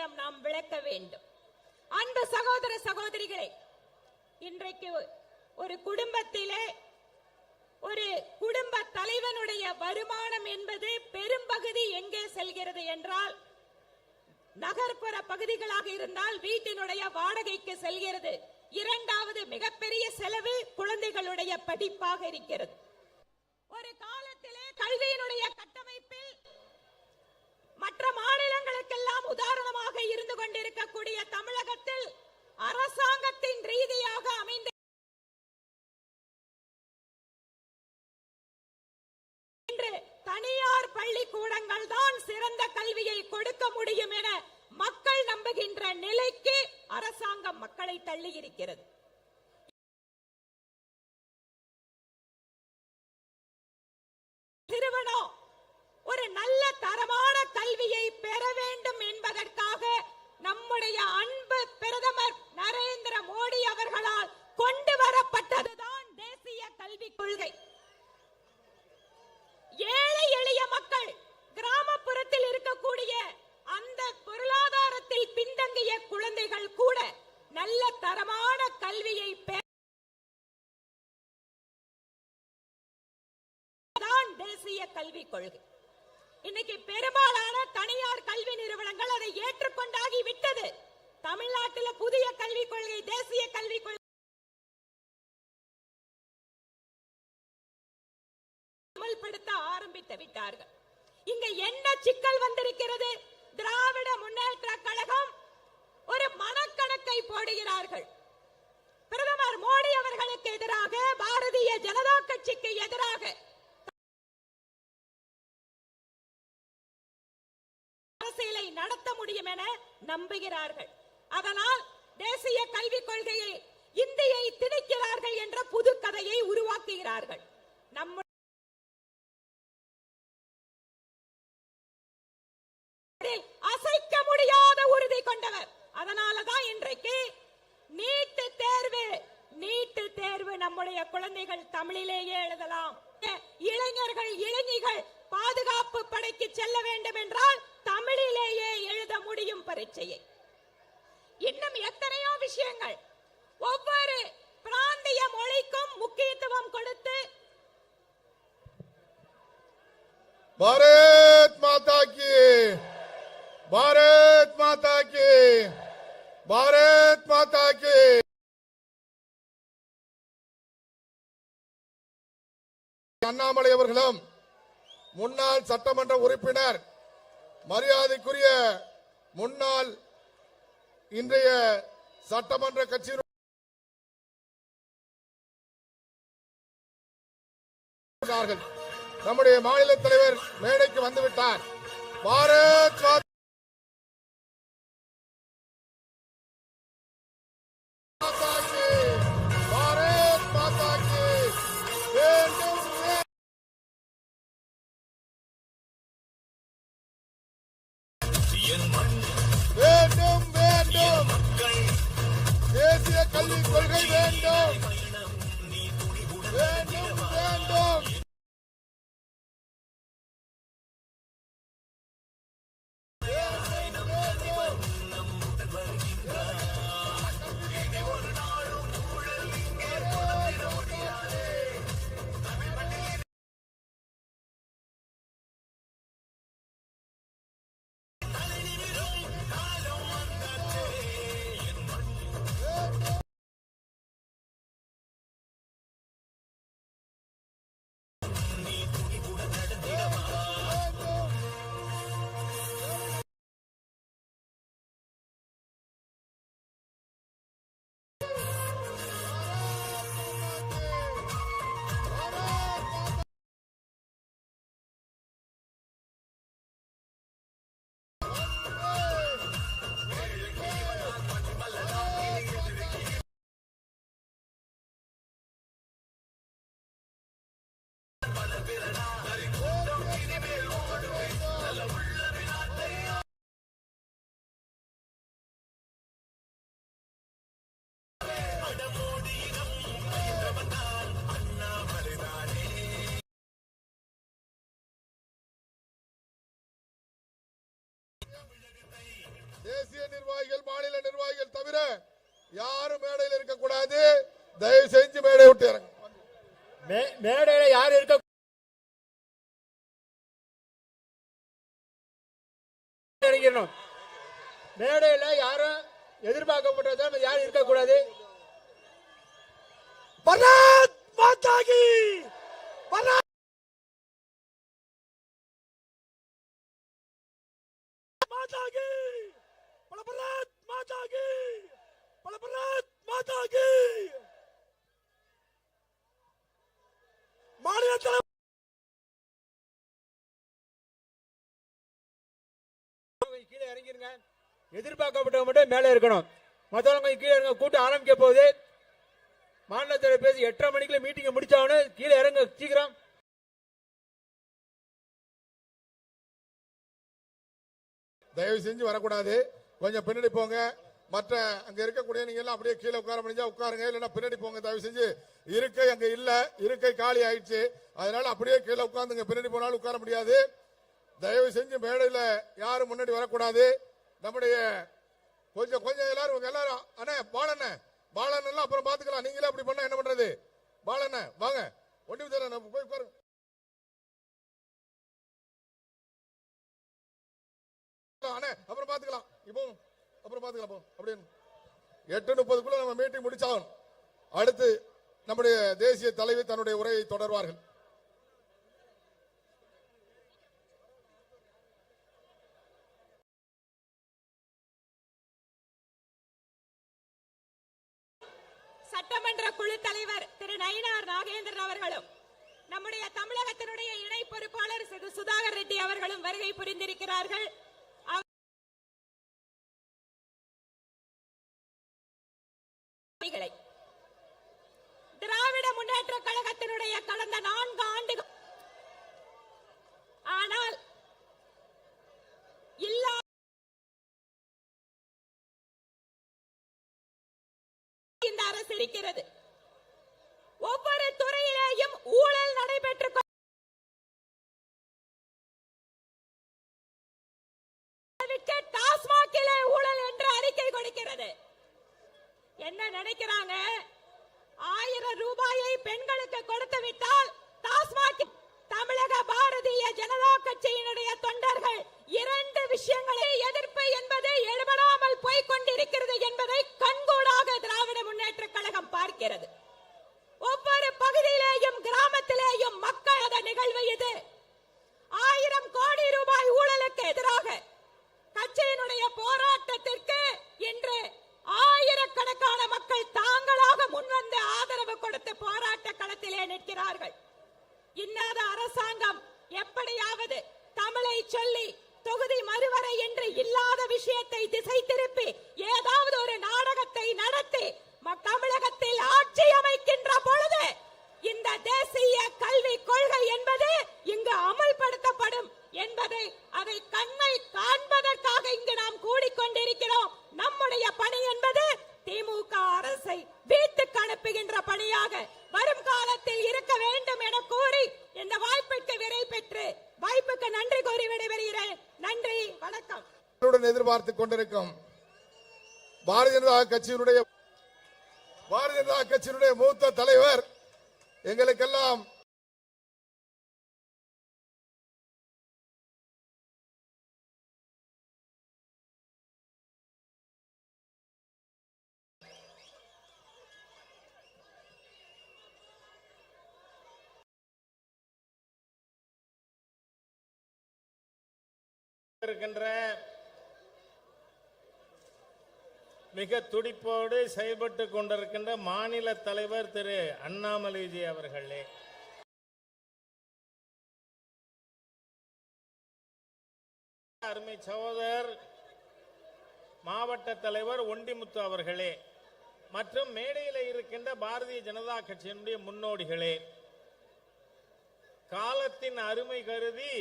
மக்களிடம் நாம் விளக்க வேண்டும். அன்பு சகோதர சகோதரிகளே இன்றைக்கு ஒரு குடும்பத்திலே ஒரு குடும்ப தலைவனுடைய வருமானம் என்பது பெரும்பகுதி எங்கே செல்கிறது என்றால் நகர்ப்புற பகுதிகளாக இருந்தால் வீட்டினுடைய வாடகைக்கு செல்கிறது. இரண்டாவது மிகப்பெரிய செலவு குழந்தைகளுடைய படிப்பாக இருக்கிறது. ஒரு காலத்திலே கல்வியினுடைய கட்டமைப்பில் மற்ற மாநிலங்களுக்கெல்லாம் உதாரணமாக இருந்து கொண்டிருக்கக்கூடிய தமிழகத்தில் அரசாங்கத்தின் ரீதியாக அமைந்த தனியார் பள்ளிக்கூடங்கள் தான் சிறந்த கல்வியை கொடுக்க முடியும் என மக்கள் நம்புகின்ற நிலைக்கு அரசாங்கம் மக்களை தள்ளி இருக்கிறது நிறுவனம் ஒரு நல்ல தரமான கல்வியை பெற வேண்டும் என்பதற்காக நம்முடைய அன்பு பிரதமர் நரேந்திர மோடி அவர்களால் கொண்டு வரப்பட்டதுதான் தேசிய கல்விக் கொள்கை. ஏழை எளிய மக்கள் கிராமப்புறத்தில் இருக்கக்கூடிய அந்த பொருளாதாரத்தில் பின்தங்கிய குழந்தைகள் கூட நல்ல தரமான கல்வியை பெற தான் தேசிய கல்விக் கொள்கை. இன்னைக்கு பெரும்பாலான தனியார் கல்வி நிறுவனங்கள் அதை ஏற்றுக்கொண்டாகி விட்டது. தமிழ்நாட்டில் புதிய கல்விக் கொள்கை தேசிய கல்விக் கொள்கை அமல்படுத்த ஆரம்பித்து விட்டார்கள். இங்க என்ன சிக்கல் வந்திருக்கிறது? திராவிட முன்னேற்ற கழகம் ஒரு மனக்கணக்கை போடுகிறார்கள் பிரதமர் மோடி அவர்களுக்கு எதிராக பாரதிய ஜனதா கட்சிக்கு எதிராக அரசியலை நடத்த முடியும் என நம்புகிறார்கள். அதனால் தேசிய கல்விக் கொள்கையை இந்தியை திணிக்கிறார்கள் என்ற புது கதையை உருவாக்குகிறார்கள். நம்ம அசைக்க முடியாத உறுதி கொண்டவர் அதனாலதான் இன்றைக்கு நீட்டு தேர்வு நீட்டு தேர்வு நம்முடைய குழந்தைகள் தமிழிலேயே எழுதலாம் இளைஞர்கள் இளைஞர்கள் பாதுகாப்பு படைக்கு செல்ல வேண்டும் என்றால் தமிழிலேயே எழுத முடியும் பரீட்சையை இன்னும் எத்தனையோ விஷயங்கள் ஒவ்வொரு பிராந்திய மொழிக்கும் முக்கியத்துவம் கொடுத்து பாரத் மாதா கி பாரத் மாதா கி பாரத் மாதா கி அண்ணாமலை அவர்களும் முன்னாள் சட்டமன்ற உறுப்பினர் மரியாதைக்குரிய முன்னாள் இன்றைய சட்டமன்ற கட்சி கொண்டார்கள் நம்முடைய மாநில தலைவர் மேடைக்கு வந்துவிட்டார். பாரத் வேண்டும் வேண்டும். தேசிய கல்விக் கொள்கை வேண்டும். வேண்டும். தேசிய நிர்வாகிகள் மாநில நிர்வாகிகள் தவிர யாரும் மேடையில் இருக்கக்கூடாது. தயவு செஞ்சு மேடை விட்டு இறங்க. மேடையில யாரும் இருக்க இறங்கிடணும் மேடையில் யாரும் எதிர்பார்க்கப்பட்டதா யாரும் இருக்கக்கூடாது. பரத் மாதாகி பரத் மாதா கி பல பரத் மாதா கி பல பரத் மாதா கி மாநில தலைவர் அவங்க கீழே இறங்கிருங்க எதிர்பார்க்கப்பட்டவங்க மட்டும் மேலே இருக்கணும். மற்றவங்க கீழே இறங்க கூட்டம் ஆரம்பிக்க போகுது. மாநிலத்தில் பேசி எட்டரை மணிக்குள்ள மீட்டிங்கை முடிச்சாகணும். கீழே இறங்க சீக்கிரம். தயவு செஞ்சு வரக்கூடாது. கொஞ்சம் பின்னாடி போங்க. மற்ற அங்க இருக்கக்கூடிய நீங்க எல்லாம் அப்படியே கீழே உட்கார முடிஞ்சா உட்காருங்க. இல்லைன்னா பின்னாடி போங்க. தயவு செஞ்சு. இருக்கை அங்க இல்ல. இருக்கை காலி ஆயிடுச்சு. அதனால அப்படியே கீழே உட்காந்துங்க. பின்னாடி போனாலும் உட்கார முடியாது. தயவு செஞ்சு மேடையில யாரும் முன்னாடி வரக்கூடாது. நம்முடைய கொஞ்சம் கொஞ்சம் எல்லாரும் உங்க எல்லாரும் அண்ணே பாலண்ண பாலன் எல்லாம் அப்புறம் பாத்துக்கலாம் நீங்களே அப்படி பண்ணா என்ன பண்றது? பாலண்ண வாங்க. ஒண்டி தர நம்ம போய் பாருங்க. அண்ணே அப்புறம் பாத்துக்கலாம் இப்போ அப்புறம் பாத்துக்கலாம் போ அப்படின்னு எட்டு முப்பதுக்குள்ள நம்ம மீட்டிங் முடிச்சாகணும். அடுத்து நம்முடைய தேசிய தலைவர் தன்னுடைய உரையை தொடர்வார்கள் சட்டமன்ற குழு தலைவர் திரு நயினார் நாகேந்திரன் அவர்களும் நம்முடைய தமிழகத்தினுடைய இணை பொறுப்பாளர் திரு சுதாகர் ரெட்டி அவர்களும் வருகை புரிந்திருக்கிறார்கள். திராவிட முன்னேற்ற கழகத்தினுடைய கடந்த நான்கு ஆண்டுகள். ஆனால் இல்லா இந்த அரசு இருக்கிறது. ஒவ்வொரு துறையிலேயும் ஊழல் நடைபெற்றுக் கொ- டாஸ்மாகிலே ஊழல் என்று அறிக்கை கொடுக்கிறது. என்ன நினைக்கிறாங்க? ஆயிரம் ரூபாயை பெண்களுக்கு கொடுத்து விட்டால் டாஸ்மாக் தமிழக பாரதிய ஜனதா கட்சியினுடைய தொண்டர்கள் இரண்டு விஷயங்களை எதிர்ப்பு என்பது எழுபடாமல் போய்கொண்டிருக்கிறது என்பதை கண்கூடாக திராவிட முன்னேற்ற கழகம் பார்க்கிறது ஒவ்வொரு பகுதியிலேயும் கிராமத்திலேயும் மக்கள் அத நிகழ்வு இது ஆயிரம் கோடி ரூபாய் ஊழலுக்கு எதிராக கட்சியினுடைய போராட்டத்திற்கு இன்று ஆயிரக்கணக்கான மக்கள் தாங்களாக முன்வந்து ஆதரவு கொடுத்து போராட்ட களத்திலே நிற்கிறார்கள் இன்னாத அரசாங்கம் எப்படியாவது தமிழை சொல்லி தொகுதி மறுவரை என்று இல்லாத விஷயத்தை திசை திருப்பி ஏதாவது ஒரு நாடகத்தை நடத்தி ம- தமிழகத்தில் ஆட்சி அமைக்கின்ற பொழுது இந்த தேசிய கல்வி கொள்கை என்பது இங்கு அமல்படுத்தப்படும் என்பதை அதை கண்ணை காண்பதற்காக இங்கு நாம் கூடிக்கொண்டிருக்கிறோம் நம்முடைய பணி என்பது திமுக அரசை வீட்டுக்கு அனுப்புகின்ற பணியாக வரும் காலத்தில் இருக்க வேண்டும் என கூறி இந்த வாய்ப்பிற்கு விரை பெற்று வாய்ப்புக்கு நன்றி கூறி விடைபெறுகிறேன் நன்றி வணக்கம் உடன் எதிர்பார்த்து கொண்டிருக்கும் பாரதிய ஜனதா கட்சியினுடைய பாரதிய ஜனதா கட்சியினுடைய மூத்த தலைவர் எங்களுக்கெல்லாம் இருக்கின்ற மிக துடிப்போடு செயல்பட்டு கொண்டிருக்கின்ற மாநில தலைவர் திரு அண்ணாமலைஜி அவர்களே. அருமை சகோதரர் மாவட்ட தலைவர் ஒண்டிமுத்து அவர்களே மற்றும் மேடையில் இருக்கின்ற பாரதிய ஜனதா கட்சியினுடைய முன்னோடிகளே காலத்தின் அருமை கருதி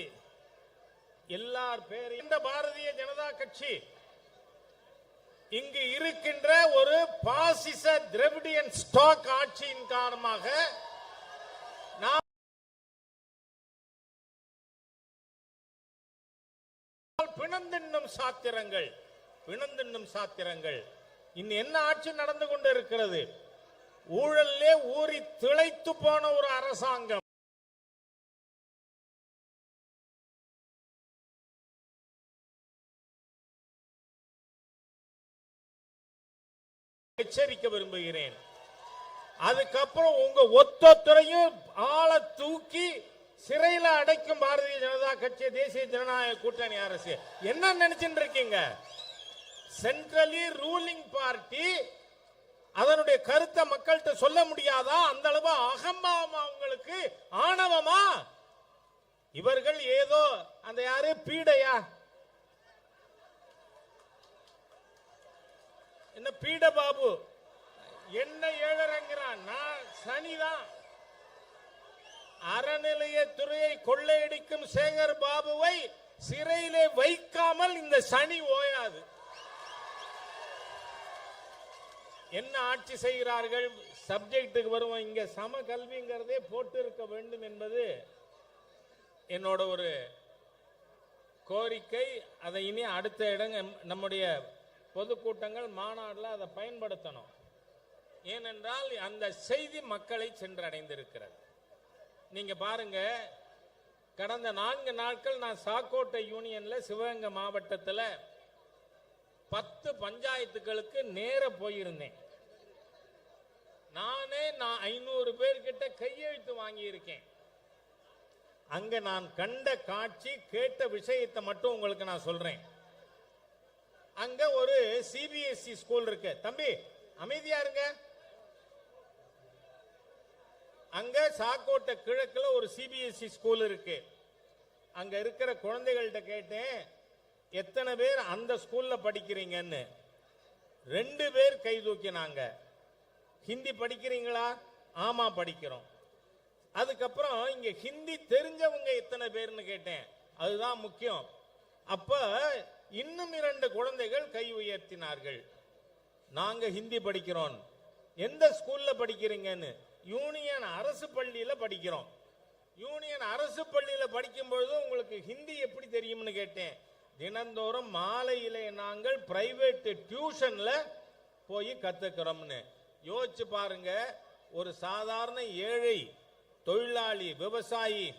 எல்லார் பேர் இந்த பாரதிய ஜனதா கட்சி இங்கு இருக்கின்ற ஒரு பாசிச திரவிடியன் ஸ்டாக் ஆட்சியின் காரணமாக நாம் பிணந்தின்னும் சாத்திரங்கள் பிணந்தின்னும் சாத்திரங்கள். இன்னும் என்ன ஆட்சி நடந்து கொண்டிருக்கிறது? ஊழல்லே ஊறி திளைத்து போன ஒரு அரசாங்கம். எச்சரிக்க விரும்புகிறேன். அதுக்கப்புறம் உங்க ஒத்தொத்தரையும் ஆளை தூக்கி சிறையில அடைக்கும் பாரதிய ஜனதா கட்சி தேசிய ஜனநாயக கூட்டணி அரசு. என்ன நினைச்சுட்டு இருக்கீங்க? சென்ட்ரலி ரூலிங் பார்ட்டி அதனுடைய கருத்தை மக்கள்கிட்ட சொல்ல முடியாதா? அந்த அளவு அகம்பாவமா உங்களுக்கு ஆணவமா? இவர்கள் ஏதோ அந்த யாரு பீடையா? என்ன பீட பாபு? என்ன ஏழரைங்கிறான் நான் சனிதான். அறநிலையத்துறையை கொள்ளையடிக்கும் சேகர் பாபுவை சிறையிலே வைக்காமல் இந்த சனி ஓயாது. என்ன ஆட்சி செய்கிறார்கள்? சப்ஜெக்டுக்கு வருவோம். இங்க சம கல்விங்கிறதே போட்டு இருக்க வேண்டும் என்பது என்னோட ஒரு கோரிக்கை. அதை இனி அடுத்த இடங்க நம்முடைய பொதுக்கூட்டங்கள் மாநாடுல அதை பயன்படுத்தணும். ஏனென்றால் அந்த செய்தி மக்களை சென்றடைந்திருக்கிறது. நீங்க பாருங்க கடந்த நான்கு நாட்கள் நான் சாக்கோட்டை யூனியன்ல சிவகங்கை மாவட்டத்தில் பத்து பஞ்சாயத்துகளுக்கு நேர போயிருந்தேன். நானே நான் ஐநூறு பேர்கிட்ட கையெழுத்து வாங்கியிருக்கேன். அங்க நான் கண்ட காட்சி கேட்ட விஷயத்தை மட்டும் உங்களுக்கு நான் சொல்றேன். அங்க ஒரு சிபிஎஸ்இ ஸ்கூல் இருக்கு. தம்பி அமைதியா இருங்க. அங்க சாக்கோட்டை கிழக்குல ஒரு சிபிஎஸ்இ ஸ்கூல் இருக்கு. அங்க இருக்கிற குழந்தைகள்கிட்ட கேட்டேன் எத்தனை பேர் அந்த ஸ்கூல்ல படிக்கிறீங்கன்னு? ரெண்டு பேர் கை தூக்கினாங்க. ஹிந்தி படிக்கிறீங்களா? ஆமா படிக்கிறோம். அதுக்கப்புறம் இங்க ஹிந்தி தெரிஞ்சவங்க எத்தனை பேர்னு கேட்டேன். அதுதான் முக்கியம். அப்ப இன்னும் இரண்டு குழந்தைகள் கை உயர்த்தினார்கள். நாங்க ஹிந்தி படிக்கிறோம். எந்த ஸ்கூல்ல படிக்கிறீங்கன்னு? யூனியன் அரசு பள்ளியில படிக்கிறோம். யூனியன் அரசு பள்ளியில படிக்கும் பொழுது உங்களுக்கு ஹிந்தி எப்படி தெரியும்னு கேட்டேன். தினந்தோறும் மாலையிலே நாங்கள் பிரைவேட் டியூஷன்ல போய் கத்துக்கிறோம்னு. யோசிச்சு பாருங்க ஒரு சாதாரண ஏழை தொழிலாளி விவசாயி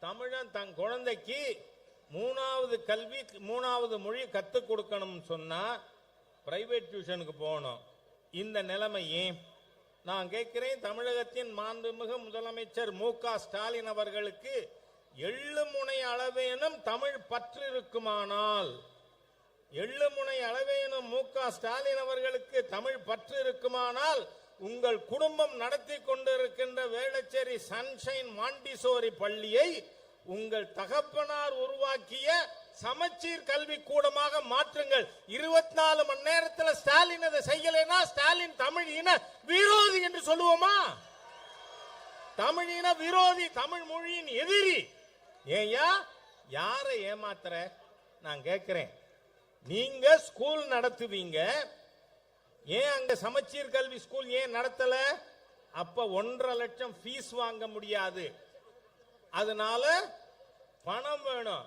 தமிழன் தன் குழந்தைக்கு மூணாவது கல்வி மூணாவது மொழி கற்றுக் கொடுக்கணும்னு சொன்னால் பிரைவேட் டியூஷனுக்கு போகணும். இந்த நிலைமையே நான் கேட்கிறேன் தமிழகத்தின் மாண்புமிகு முதலமைச்சர் மு க ஸ்டாலின் அவர்களுக்கு எள்ளு முனை அளவேனும் தமிழ் பற்று இருக்குமானால் எள்ளு முனை அளவேனும் மு க ஸ்டாலின் அவர்களுக்கு தமிழ் பற்று இருக்குமானால் உங்கள் குடும்பம் நடத்தி கொண்டிருக்கின்ற வேளச்சேரி சன்ஷைன் மாண்டிசோரி பள்ளியை உங்கள் தகப்பனார் உருவாக்கிய சமச்சீர் கல்வி கூடமாக மாற்றுங்கள். இருபத்தி நாலு மணி நேரத்தில் ஸ்டாலின் அதை செய்யலைன்னா ஸ்டாலின் தமிழ் இன விரோதி என்று சொல்லுவோமா? தமிழ் இன விரோதி தமிழ் மொழியின் எதிரி. ஏயா யாரை ஏமாத்துற? நான் கேட்கிறேன் நீங்க ஸ்கூல் நடத்துவீங்க. ஏன் அங்க சமச்சீர் கல்வி ஸ்கூல் ஏன் நடத்தல? அப்ப ஒன்றரை லட்சம் ஃபீஸ் வாங்க முடியாது. அதனால பணம் வேணும்.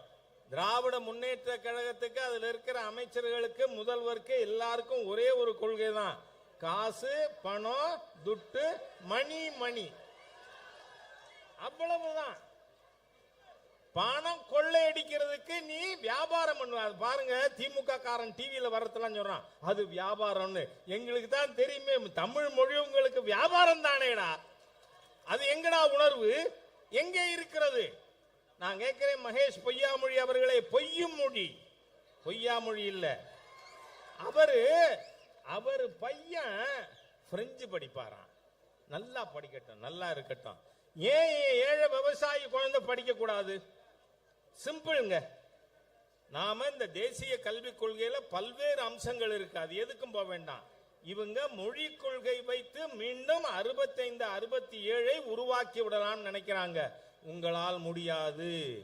திராவிட முன்னேற்ற கழகத்துக்கு அதில் இருக்கிற அமைச்சர்களுக்கு முதல்வருக்கு எல்லாருக்கும் ஒரே ஒரு கொள்கை தான் காசு பணம் துட்டு மணி மணி. அவ்வளவுதான். பணம் கொள்ளை அடிக்கிறதுக்கு நீ வியாபாரம் பண்ணுவ. பாருங்க திமுக காரன் டிவியில வரதெல்லாம் சொல்றான். அது வியாபாரம்னு. எங்களுக்கு தான் தெரியுமே தமிழ் மொழி உங்களுக்கு வியாபாரம் தானேடா. அது எங்கடா உணர்வு? எங்கே இருக்கிறது? நான் கேட்கிறேன் மகேஷ் பொய்யாமொழி அவர்களே பொய்யும் மொழி. பொய்யாமொழி இல்லை. அவரு அவர் பையன் பிரெஞ்சு படிப்பாராம். நல்லா படிக்கட்டும் நல்லா இருக்கட்டும். ஏன் ஏழை விவசாயி குழந்தை படிக்க கூடாது சிம்பிள்ங்க. நாம இந்த தேசிய கல்விக் கொள்கையில பல்வேறு அம்சங்கள் இருக்கு. அது எதுக்கும் போக வேண்டாம். இவங்க மொழி கொள்கை வைத்து மீண்டும் அறுபத்தைந்து அறுபத்தி ஏழை உருவாக்கி விடலாம்னு நினைக்கிறாங்க. உங்களால் முடியாது.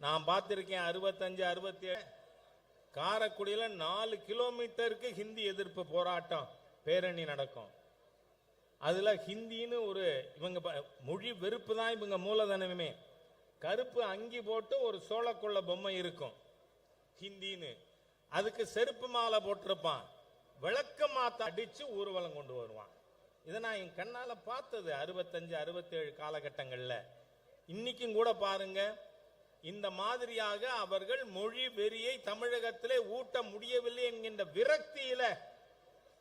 நான் பார்த்திருக்கேன் அறுபத்தஞ்சு அறுபத்தி ஏழு நாலு கிலோமீட்டருக்கு ஹிந்தி எதிர்ப்பு போராட்டம் பேரணி நடக்கும். அதில் ஹிந்தின்னு ஒரு இவங்க மொழி வெறுப்பு தான் இவங்க மூலதனமே. கருப்பு அங்கி போட்டு ஒரு சோளக்குள்ள பொம்மை இருக்கும் ஹிந்தின்னு. அதுக்கு செருப்பு மாலை போட்டிருப்பான். விளக்க மாத்த அடிச்சு ஊர்வலம் கொண்டு வருவான். இதை நான் என் கண்ணால பார்த்தது அறுபத்தஞ்சு அறுபத்தேழு காலகட்டங்களில். இன்னைக்கும் கூட பாருங்க இந்த மாதிரியாக அவர்கள் மொழி வெறியை தமிழகத்திலே ஊட்ட முடியவில்லை என்கின்ற விரக்தியில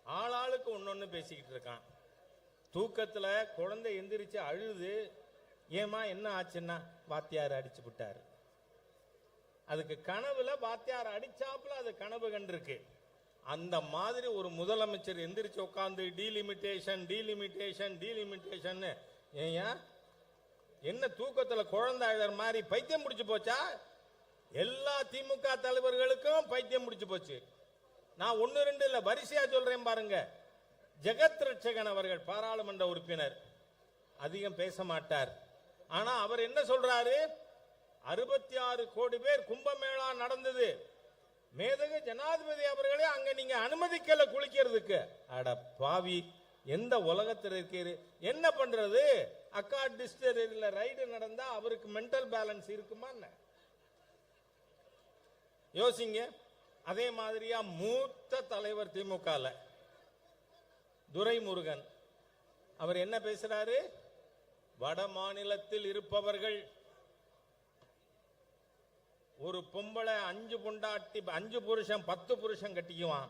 ஆளாளுக்கு ஒன்னொன்னு பேசிக்கிட்டு இருக்கான். தூக்கத்துல குழந்தை எந்திரிச்சு அழுது ஏமா என்ன ஆச்சுன்னா? வாத்தியார் அடிச்சு விட்டாரு அதுக்கு கனவுல வாத்தியார் அடிச்சாப்புல அது கனவு கண்டிருக்கு. அந்த மாதிரி ஒரு முதலமைச்சர் எந்திரிச்சு உட்காந்து டீலிமிட்டேஷன் டீலிமிட்டேஷன் டீலிமிட்டேஷன் ஏயா என்ன தூக்கத்தில் குழந்தை மாதிரி பைத்தியம் பிடிச்சி போச்சா? எல்லா திமுக தலைவர்களுக்கும் பைத்தியம் முடிச்சு போச்சு. நான் ஒன்று ரெண்டு இல்லை வரிசையா சொல்றேன் பாருங்க. ஜெகத் ரட்சகன் அவர்கள் பாராளுமன்ற உறுப்பினர். அதிகம் பேச மாட்டார். ஆனா அவர் என்ன சொல்றாரு? அறுபத்தி ஆறு கோடி பேர் கும்பமேளா நடந்தது. மேதகு ஜனாதிபதி அவர்களே அங்க நீங்க அனுமதிக்கல குளிக்கிறதுக்கு. அட பாவி எந்த உலகத்தில் இருக்கிறது என்ன பண்றது? அக்கா டிஸ்டரியில ரைடு நடந்தா அவருக்கு மென்டல் பேலன்ஸ் இருக்குமா யோசிங்க. அதே மாதிரியா மூத்த தலைவர் திமுகல துரைமுருகன். அவர் என்ன பேசுறாரு? வட மாநிலத்தில் இருப்பவர்கள் ஒரு பொம்பளை அஞ்சு பொண்டாட்டி அஞ்சு புருஷன் பத்து புருஷன் கட்டிக்குவான்.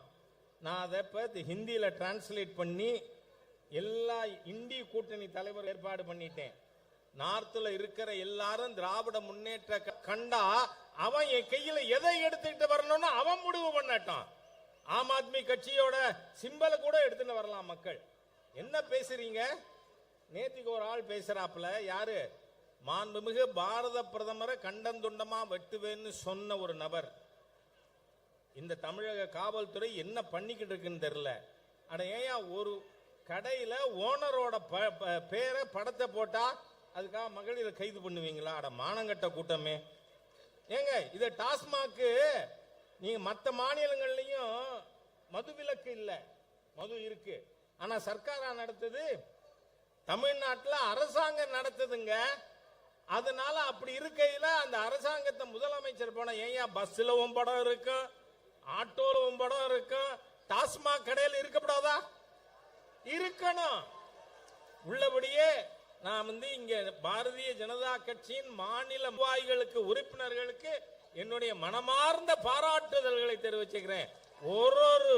நான் அதை இப்போ ஹிந்தியில் டிரான்ஸ்லேட் பண்ணி எல்லா இந்தி கூட்டணி தலைவர் ஏற்பாடு பண்ணிட்டேன். நார்த்தில் இருக்கிற எல்லாரும் திராவிட முன்னேற்ற க- கண்டா அவன் என் கையில் எதை எடுத்துக்கிட்டு வரணும்னு அவன் முடிவு பண்ணட்டான் ஆம் ஆத்மி கட்சியோட சிம்பலை கூட எடுத்துட்டு வரலாம் மக்கள். என்ன பேசுறீங்க? நேத்திக்கு ஒரு ஆள் பேசுறாப்புல யாரு? மாண்புமிகு பாரத பிரதமரை கண்டந்துண்டமா வெட்டுவேன்னு சொன்ன ஒரு நபர். இந்த தமிழக காவல்துறை என்ன பண்ணிக்கிட்டு இருக்குன்னு தெரியல. அட ஏயா ஒரு கடையில ஓனரோட ப- பேரை படத்தை போட்டா அதுக்காக மகளிரை கைது பண்ணுவீங்களா? அட மானங்கட்ட கூட்டமே. ஏங்க இதை டாஸ்மாக்கு நீங்க மற்ற மாநிலங்கள்லயும் மது விலக்கு இல்லை. மது இருக்கு. ஆனா சர்க்காரா நடத்துது? தமிழ்நாட்டில் அரசாங்கம் நடத்துதுங்க. அதனால அப்படி இருக்கையில் அந்த அரசாங்கத்தை முதலமைச்சர் போன ஏயா பஸ்ஸில் உன் படம் இருக்கும் ஆட்டோல உன் படம் இருக்கும் டாஸ்மாக் கடையில் இருக்கப்படாதா? இருக்கணும். உள்ளபடியே நான் வந்து இங்க பாரதிய ஜனதா கட்சியின் மாநில நிர்வாகிகளுக்கு உறுப்பினர்களுக்கு என்னுடைய மனமார்ந்த பாராட்டுதல்களை தெரிவிச்சுக்கிறேன். ஒரு ஒரு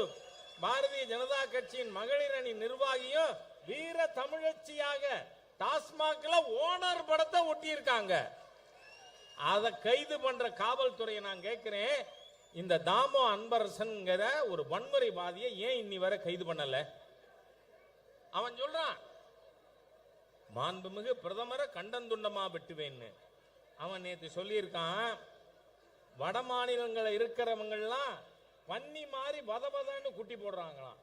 பாரதிய ஜனதா கட்சியின் மகளிர் அணி நிர்வாகியும் வீர தமிழச்சியாக டாஸ்மாக்ல ஓனர் படத்தை ஒட்டியிருக்காங்க. அதை கைது பண்ற காவல்துறையை நான் கேட்கிறேன். இந்த தாமோ அன்பரசன்கிற ஒரு வன்முறைவாதியை ஏன் இன்னி வரை கைது பண்ணல? அவன் சொல்றான் மாண்புமிகு பிரதமரை கண்டந்துண்டமா வெட்டுவேன்னு. அவன் நேற்று சொல்லியிருக்கான் வட மாநிலங்களில் இருக்கிறவங்கெல்லாம் பன்னி மாதிரி வதவதன்னு குட்டி போடுறாங்களாம்.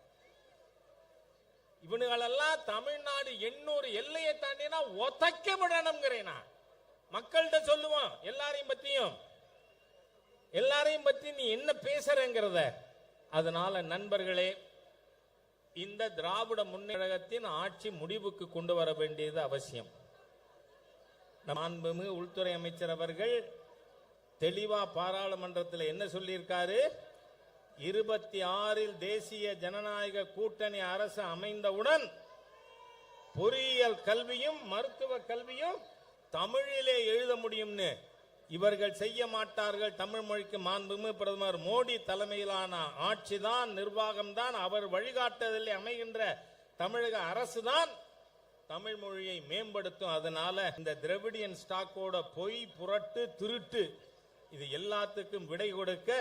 இவனுகளெல்லாம் தமிழ்நாடு எண்ணூறு எல்லையை தாண்டினா ஒத்தைக்கப்படணுங்கிறேனா மக்கள்கிட்ட சொல்லுவான் எல்லாரையும் பத்தியும். எல்லாரையும் பத்தி நீ என்ன பேசுறங்கிறத. அதனால நண்பர்களே இந்த திராவிட முன்னேற்றத்தின் ஆட்சி முடிவுக்கு கொண்டு வர வேண்டியது அவசியம். மாண்புமிகு உள்துறை அமைச்சர் அவர்கள் தெளிவா பாராளுமன்றத்தில் என்ன சொல்லியிருக்காரு? இருபத்தி ஆறில் தேசிய ஜனநாயக கூட்டணி அரசு அமைந்தவுடன் பொறியியல் கல்வியும் மருத்துவ கல்வியும் தமிழிலே எழுத முடியும்னு இவர்கள் செய்ய மாட்டார்கள். தமிழ் மொழிக்கு மாண்புமே பிரதமர் மோடி தலைமையிலான ஆட்சிதான் நிர்வாகம்தான். அவர் வழிகாட்டுதலில் அமைகின்ற தமிழக அரசுதான் தமிழ் மொழியை மேம்படுத்தும். அதனால இந்த திரவிடியன் ஸ்டாக்கோட பொய் புரட்டு திருட்டு இது எல்லாத்துக்கும் விடை கொடுக்க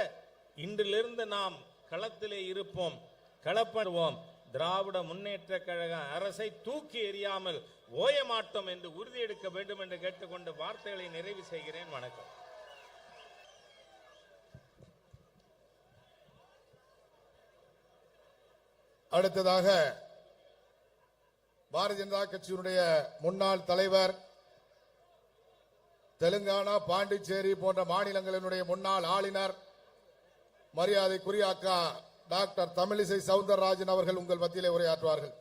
இன்றிலிருந்து நாம் களத்திலே இருப்போம் களப்படுவோம். திராவிட முன்னேற்ற கழக அரசை தூக்கி எறியாமல் ஓய மாட்டோம் என்று உறுதியெடுக்க வேண்டும் என்று கேட்டுக்கொண்டு வார்த்தைகளை நிறைவு செய்கிறேன். வணக்கம். அடுத்ததாக பாரதிய ஜனதா கட்சியினுடைய முன்னாள் தலைவர் தெலுங்கானா பாண்டிச்சேரி போன்ற மாநிலங்களினுடைய முன்னாள் ஆளுநர் மரியாதைக்குரிய அக்கா டாக்டர் தமிழிசை சவுந்தரராஜன் அவர்கள் உங்கள் மத்தியிலே உரையாற்றுவார்கள்.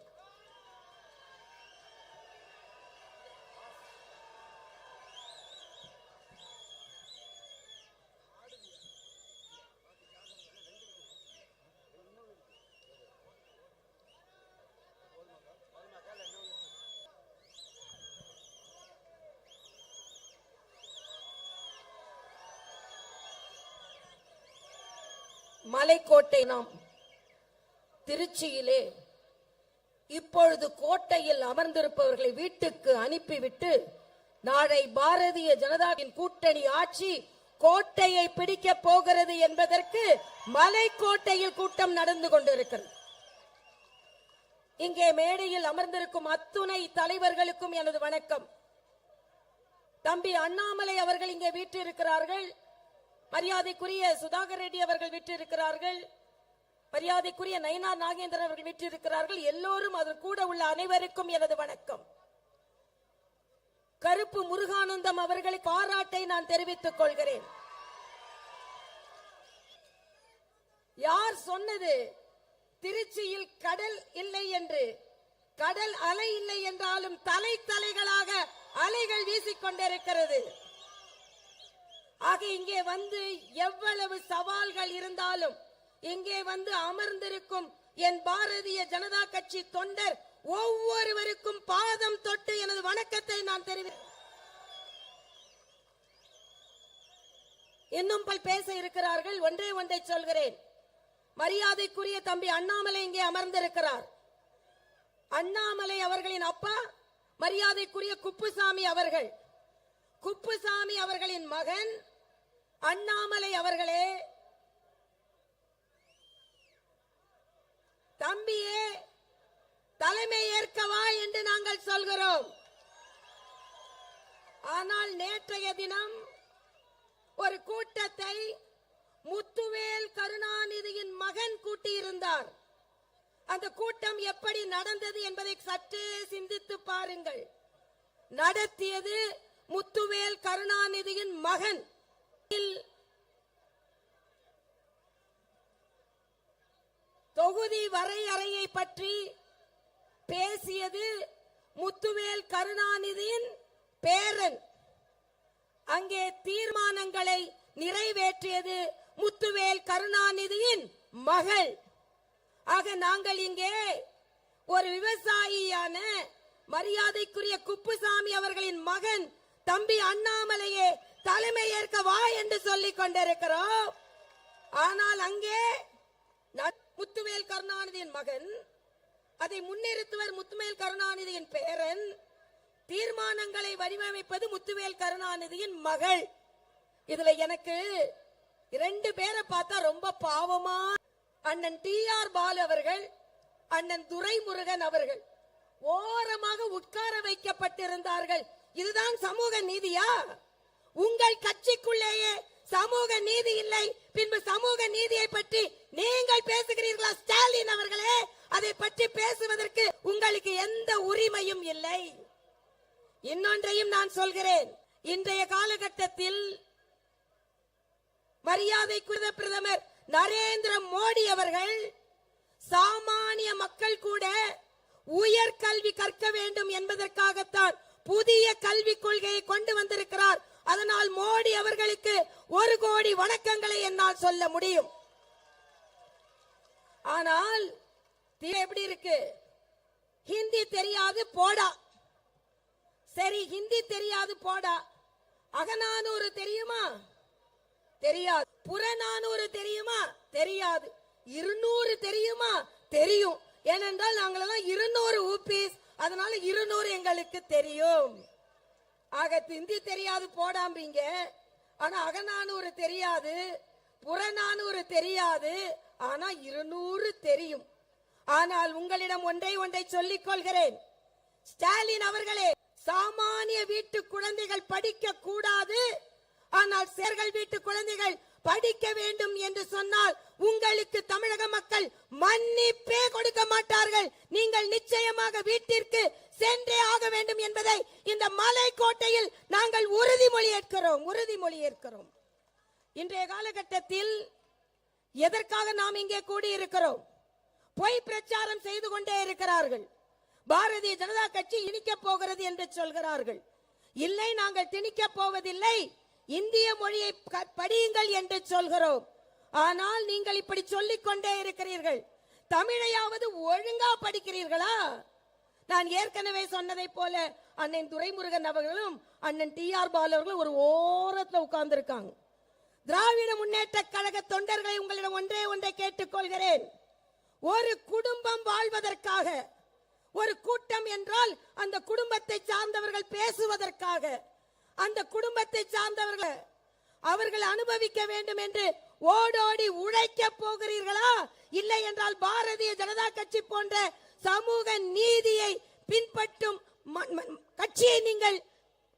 மலைக்கோட்டை நாம் திருச்சியிலே இப்பொழுது கோட்டையில் அமர்ந்திருப்பவர்களை வீட்டுக்கு அனுப்பிவிட்டு நாளை பாரதிய ஜனதாவின் கூட்டணி ஆட்சி கோட்டையை பிடிக்க போகிறது என்பதற்கு மலைக்கோட்டையில் கூட்டம் நடந்து கொண்டிருக்கிறது. இங்கே மேடையில் அமர்ந்திருக்கும் அத்துணை தலைவர்களுக்கும் எனது வணக்கம். தம்பி அண்ணாமலை அவர்கள் இங்கே வீற்றிருக்கிறார்கள் மரியாதைக்குரிய சுதாகர் ரெட்டி அவர்கள் விற்றிருக்கிறார்கள் மரியாதைக்குரிய நயனா நாகேந்திரன் அவர்கள் வீற்றிருக்கிறார்கள் எல்லோரும் அதன் கூட உள்ள அனைவருக்கும் எனது வணக்கம். கருப்பு முருகானந்தம் அவர்களை பாராட்டை நான் தெரிவித்துக் கொள்கிறேன். யார் சொன்னது? திருச்சியில் கடல் இல்லை என்று. கடல் அலை இல்லை என்றாலும் தலை தலைகளாக அலைகள் வீசிக்கொண்டிருக்கிறது. ஆக இங்கே வந்து எவ்வளவு சவால்கள் இருந்தாலும் இங்கே வந்து அமர்ந்திருக்கும் என் பாரதிய ஜனதா கட்சி தொண்டர் ஒவ்வொருவருக்கும் பாதம் தொட்டு எனது வணக்கத்தை நான் தெரிவி இன்னும் பல் பேச இருக்கிறார்கள் ஒன்றே ஒன்றை சொல்கிறேன். மரியாதைக்குரிய தம்பி அண்ணாமலை இங்கே அமர்ந்திருக்கிறார். அண்ணாமலை அவர்களின் அப்பா மரியாதைக்குரிய குப்புசாமி அவர்கள். குப்புசாமி அவர்களின் மகன் அண்ணாமலை அவர்களே தம்பியே தலைமை ஏற்கவா என்று நாங்கள் சொல்கிறோம். ஆனால் நேற்றைய தினம் ஒரு கூட்டத்தை முத்துவேல் கருணாநிதியின் மகன் கூட்டியிருந்தார். அந்த கூட்டம் எப்படி நடந்தது என்பதை சற்றே சிந்தித்து பாருங்கள். நடத்தியது முத்துவேல் கருணாநிதியின் மகன். தொகுதி வரையறையை பற்றி பேசியது முத்துவேல் கருணாநிதியின் பேரன். அங்கே தீர்மானங்களை நிறைவேற்றியது முத்துவேல் கருணாநிதியின் மகள். ஆக நாங்கள் இங்கே ஒரு விவசாயியான மரியாதைக்குரிய குப்புசாமி அவர்களின் மகன் தம்பி அண்ணாமலையே தலைமை ஏற்க வா என்று சொல்லிக் கொண்டிருக்கிறோம். ஆனால் அங்கே ந- முத்துவேல் கருணாநிதியின் மகன் அதை முன்னிறுத்துவர் முத்துவேல் கருணாநிதியின் பேரன் தீர்மானங்களை வடிவமைப்பது முத்துவேல் கருணாநிதியின் மகள். இதுல எனக்கு இரண்டு பேரை பார்த்தா ரொம்ப பாவமா அண்ணன் டி ஆர் பாலு அவர்கள் அண்ணன் துரைமுருகன் அவர்கள் ஓரமாக உட்கார வைக்கப்பட்டிருந்தார்கள். இதுதான் சமூக நீதியா? உங்கள் கட்சிக்குள்ளேயே சமூக நீதி இல்லை. பின்பு சமூக நீதியை பற்றி நீங்கள் பேசுகிறீர்களா ஸ்டாலின் அவர்களே? அதை பற்றி பேசுவதற்கு உங்களுக்கு எந்த உரிமையும் இல்லை. இன்னொன்றையும் நான் சொல்கிறேன். இன்றைய காலகட்டத்தில் மரியாதைக்குரிய பிரதமர் நரேந்திர மோடி அவர்கள் சாமானிய மக்கள் கூட உயர் கல்வி கற்க வேண்டும் என்பதற்காகத்தான் புதிய கல்விக் கொள்கையை கொண்டு வந்திருக்கிறார். அதனால் மோடி அவர்களுக்கு ஒரு கோடி வணக்கங்களை என்னால் சொல்ல முடியும். ஆனால் தீ- எப்படி இருக்கு? ஹிந்தி தெரியாது போடா. சரி ஹிந்தி தெரியாது போடா. அகநானூறு தெரியுமா? தெரியாது. புறநானூறு தெரியுமா? தெரியாது. இருநூறு தெரியுமா? தெரியும். ஏனென்றால் நாங்களெல்லாம் இருநூறு ஊபிஸ் அதனால இருநூறு எங்களுக்கு தெரியும். ஆக திந்தி தெரியாது போடாம்பீங்க. ஆனா அகநானூறு தெரியாது புறநானூறு தெரியாது ஆனா இருநூறு தெரியும். ஆனால் உங்களிடம் ஒன்றை ஒன்றை சொல்லிக் கொள்கிறேன். ஸ்டாலின் அவர்களே சாமானிய வீட்டு குழந்தைகள் படிக்க கூடாது. ஆனால் சேர்கள் வீட்டு குழந்தைகள் படிக்க வேண்டும் என்று சொன்னால் உங்களுக்கு தமிழக மக்கள் மன்னிப்பே கொடுக்க மாட்டார்கள். நீங்கள் நிச்சயமாக வீட்டிற்கு சென்றே ஆக வேண்டும் என்பதை இந்த மலைக்கோட்டையில் நாங்கள் உறுதிமொழி ஏற்கிறோம் உறுதிமொழி ஏற்கிறோம். இன்றைய காலகட்டத்தில் எதற்காக நாம் இங்கே கூடியிருக்கிறோம்? பொய் பிரச்சாரம் செய்து கொண்டே இருக்கிறார்கள். பாரதிய ஜனதா கட்சி இனிக்க போகிறது என்று சொல்கிறார்கள். இல்லை நாங்கள் திணிக்க போவதில்லை. இந்திய மொழியை படியுங்கள் என்று சொல்கிறோம். ஆனால் நீங்கள் இப்படி சொல்லிக் கொண்டே இருக்கிறீர்கள். தமிழையாவது ஒழுங்கா படிக்கிறீர்களா? நான் ஏற்கனவே சொன்னதை போல அண்ணன் துரைமுருகன் அவர்களும் அண்ணன் டி ஆர் பாலு அவர்களும் ஒரு ஓரத்தில் உட்கார்ந்து இருக்காங்க திராவிட முன்னேற்ற கழக தொண்டர்களை உங்களிடம் ஒன்றே ஒன்றை கேட்டுக்கொள்கிறேன் ஒரு குடும்பம் வாழ்வதற்காக ஒரு கூட்டம் என்றால் அந்த குடும்பத்தை சார்ந்தவர்கள் பேசுவதற்காக அந்த குடும்பத்தை சார்ந்தவர்கள் அவர்கள் அனுபவிக்க வேண்டும் என்று ஓடோடி உழைக்க போகிறீர்களா? இல்லை என்றால் பாரதிய ஜனதா கட்சி போன்ற சமூக நீதியை பின்பற்றும் கட்சியை நீங்கள்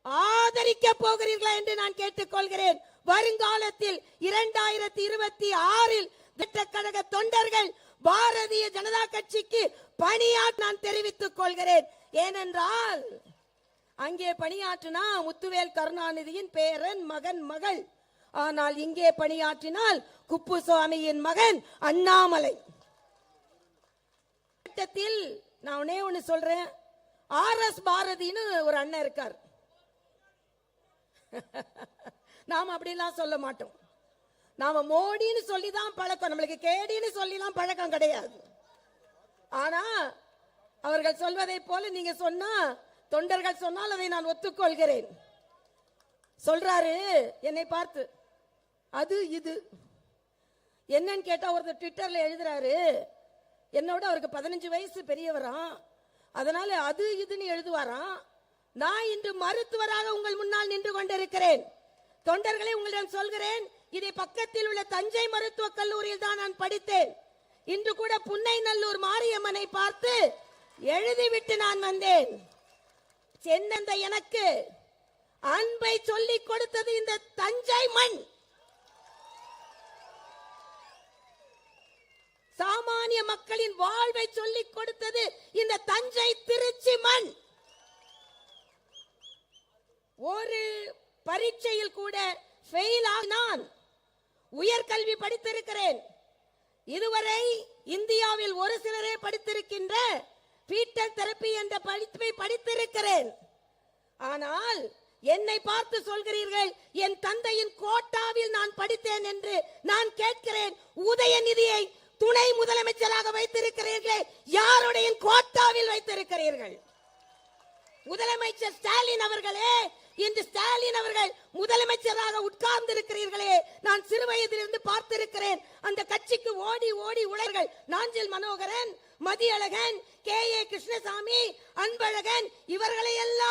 ஆதரிக்க போகிறீர்களா என்று நான் கேட்டுக்கொள்கிறேன். வருங்காலத்தில் இரண்டாயிரத்தி இருபத்தி ஆறில் திட்டக்கழக தொண்டர்கள் பாரதிய ஜனதா கட்சிக்கு பணியாற்ற நான் தெரிவித்துக் கொள்கிறேன். ஏனென்றால் அங்கே பணியாற்றினா முத்துவேல் கருணாநிதியின் பேரன் மகன் மகள். ஆனால் இங்கே பணியாற்றினால் குப்புசுவாமியின் மகன் அண்ணாமலை. திட்டத்தில் நான் ஒன்னே ஒண்ணு சொல்றேன். ஆர் எஸ் பாரதின்னு ஒரு அண்ணன் இருக்கார். நாம அப்படிலாம் சொல்ல மாட்டோம். நாம மோடின்னு சொல்லி தான் பழக்கம். நம்மளுக்கு கேடின்னு சொல்லிலாம் பழக்கம் கிடையாது. ஆனா அவர்கள் சொல்வதை போல நீங்க சொன்னா தொண்டர்கள் சொன்னால் அதை நான் ஒத்துக்கொள்கிறேன். சொல்றாரு என்னை பார்த்து. அது இது. என்னன்னு கேட்டா ஒருத்தர் ட்விட்டர்ல எழுதுறாரு என்னோட அவருக்கு பதினஞ்சு வயசு பெரியவராம். அதனால அது இதுன்னு எழுதுவாராம். நான் இன்று மருத்துவராக உங்கள் முன்னால் நின்று கொண்டிருக்கிறேன். தொண்டர்களை உங்களிடம் சொல்கிறேன் இதை பக்கத்தில் உள்ள தஞ்சை மருத்துவக் கல்லூரியில் தான் நான் படித்தேன். இன்று கூட புன்னை நல்லூர் மாரியம்மனை பார்த்து எழுதிவிட்டு நான் வந்தேன். சென்னந்த எனக்கு அன்பை சொல்லிக் கொடுத்தது இந்த தஞ்சை மண். சாமானிய மக்களின் வாழ்வை சொல்லிக் கொடுத்தது இந்த தஞ்சை திருச்சி மண். ஒரு பரீட்சையில் கூட ஃபெயில் நான் உயர்கல்வி படித்திருக்கிறேன். இதுவரை இந்தியாவில் ஒரு சிலரே படித்திருக்கின்ற பீட்டர் தெரப்பி என்ற படிப்பை படித்திருக்கிறேன். ஆனால் என்னை பார்த்து சொல்கிறீர்கள் என் தந்தையின் கோட்டாவில் நான் படித்தேன் என்று நான் கேட்கிறேன். உதயநிதியை துணை முதலமைச்சராக வைத்திருக்கிறீர்களே. யாருடைய கோட்டாவில் வைத்திருக்கிறீர்கள். முதலமைச்சர் ஸ்டாலின் அவர்களே இன்று ஸ்டாலின் அவர்கள் முதலமைச்சராக உட்கார்ந்து இருக்கிறீர்களே நான் சிறு வயதிலிருந்து பார்த்திருக்கிறேன். அந்த கட்சிக்கு ஓடி ஓடி உலர்கள் நாஞ்சில் மனோகரன் மதியழகன் கே ஏ கிருஷ்ணசாமி அன்பழகன் இவர்களை எல்லாம்